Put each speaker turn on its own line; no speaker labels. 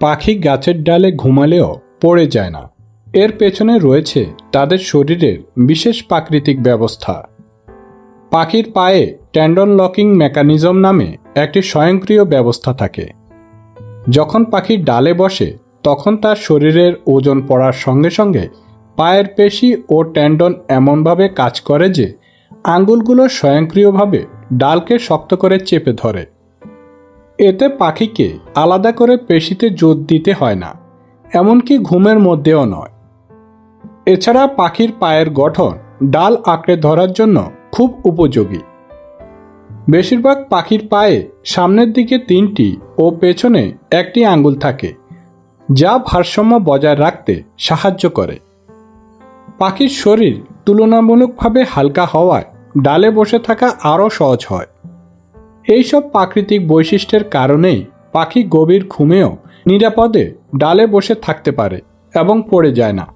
পাখি গাছের ডালে ঘুমালেও পড়ে যায় না। এর পেছনে রয়েছে তাদের শরীরের বিশেষ প্রাকৃতিক ব্যবস্থা। পাখির পায়ে ট্যান্ডন লকিং মেকানিজম নামে একটি স্বয়ংক্রিয় ব্যবস্থা থাকে। যখন পাখি ডালে বসে, তখন তার শরীরের ওজন পড়ার সঙ্গে সঙ্গে পায়ের পেশি ও ট্যান্ডন এমনভাবে কাজ করে যে আঙ্গুলগুলো স্বয়ংক্রিয়ভাবে ডালকে শক্ত করে চেপে ধরে। এতে পাখিকে আলাদা করে পেশিতে জোর দিতে হয় না, এমনকি ঘুমের মধ্যেও নয়। এছাড়া পাখির পায়ের গঠন ডাল আঁকড়ে ধরার জন্য খুব উপযোগী। বেশিরভাগ পাখির পায়ে সামনের দিকে তিনটি ও পেছনে একটি আঙ্গুল থাকে, যা ভারসাম্য বজায় রাখতে সাহায্য করে। পাখির শরীর তুলনামূলকভাবে হালকা হওয়ায় ডালে বসে থাকা আরও সহজ হয়। এইসব প্রাকৃতিক বৈশিষ্ট্যের কারণেই পাখি গভীর ঘুমেও নিরাপদে ডালে বসে থাকতে পারে এবং পড়ে যায় না।